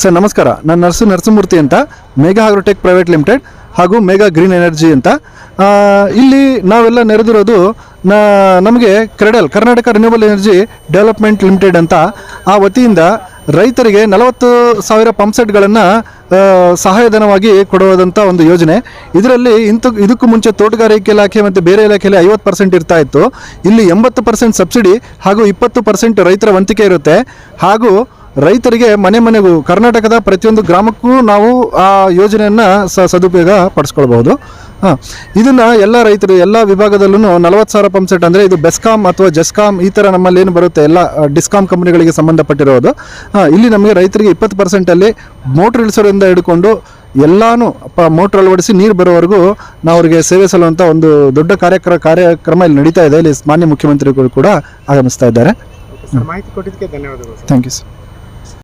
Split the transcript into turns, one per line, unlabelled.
Sir, ನಮಸ್ಕಾರ. ನಾನು nurse Narasimhamurthy ಅಂತ, ಮೇಘ ಆಗ್ರೋಟೆಕ್ ಪ್ರೈವೇಟ್ ಲಿಮಿಟೆಡ್ ಹಾಗೂ ಮೇಘಾ ಗ್ರೀನ್ ಎನರ್ಜಿ ಅಂತ. ಇಲ್ಲಿ ನಾವೆಲ್ಲ ನೆರೆದಿರೋದು ನಮಗೆ KREDL, Karnataka renewable energy development limited ಅಂತ, ಆ ವತಿಯಿಂದ ರೈತರಿಗೆ ನಲವತ್ತು ಸಾವಿರ ಪಂಪ್ಸೆಟ್ಗಳನ್ನು ಸಹಾಯಧನವಾಗಿ ಕೊಡುವುದಂಥ ಒಂದು ಯೋಜನೆ. ಇದರಲ್ಲಿ ಇಂಥ ಇದಕ್ಕೂ ಮುಂಚೆ ತೋಟಗಾರಿಕೆ ಇಲಾಖೆ ಮತ್ತು ಬೇರೆ ಇಲಾಖೆಯಲ್ಲಿ ಐವತ್ತು ಪರ್ಸೆಂಟ್ ಇರ್ತಾ ಇತ್ತು. ಇಲ್ಲಿ ಎಂಬತ್ತು ಪರ್ಸೆಂಟ್ ಸಬ್ಸಿಡಿ ಹಾಗೂ ಇಪ್ಪತ್ತು ಪರ್ಸೆಂಟ್ ರೈತರ ವಂತಿಕೆ ಇರುತ್ತೆ. ಹಾಗೂ ರೈತರಿಗೆ ಮನೆ ಮನೆಗೂ ಕರ್ನಾಟಕದ ಪ್ರತಿಯೊಂದು ಗ್ರಾಮಕ್ಕೂ ನಾವು ಆ ಯೋಜನೆಯನ್ನು ಸ ಸದುಪಯೋಗ ಪಡಿಸ್ಕೊಳ್ಬಹುದು. ಹಾಂ ಇದನ್ನು ಎಲ್ಲ ರೈತರು ಎಲ್ಲ ವಿಭಾಗದಲ್ಲೂ ನಲವತ್ತು ಸಾವಿರ ಪಂಪ್ಸೆಟ್ ಅಂದರೆ ಇದು ಬೆಸ್ಕಾಮ್ ಅಥವಾ ಜೆಸ್ಕಾಮ್ ಈ ಥರ ನಮ್ಮಲ್ಲಿ ಏನು ಬರುತ್ತೆ ಎಲ್ಲ ಡಿಸ್ಕಾಮ್ ಕಂಪ್ನಿಗಳಿಗೆ ಸಂಬಂಧಪಟ್ಟಿರೋದು. ಹಾಂ ಇಲ್ಲಿ ನಮಗೆ ರೈತರಿಗೆ ಇಪ್ಪತ್ತು ಪರ್ಸೆಂಟಲ್ಲಿ ಮೋಟ್ರ್ ಇಳಿಸೋದ್ರಿಂದ ಹಿಡ್ಕೊಂಡು ಎಲ್ಲಾನು ಪ ಮೋಟ್ರ್ ಅಳವಡಿಸಿ ನೀರು ಬರೋವರೆಗೂ ನಾವು ಅವರಿಗೆ ಸೇವೆ ಸಲ್ಲುವಂಥ ಒಂದು ದೊಡ್ಡ ಕಾರ್ಯಕ್ರಮ ಕಾರ್ಯಕ್ರಮ ಇಲ್ಲಿ ನಡೀತಾ ಇದೆ. ಇಲ್ಲಿ ಮಾನ್ಯ ಮುಖ್ಯಮಂತ್ರಿಗಳು ಕೂಡ ಆಗಮಿಸ್ತಾ ಇದ್ದಾರೆ.
ಸರ್ ಮಾಹಿತಿ ಕೊಟ್ಟಿದ್ದಕ್ಕೆ ಧನ್ಯವಾದಗಳು ಸರ್
ಥ್ಯಾಂಕ್ ಯು ಸರ್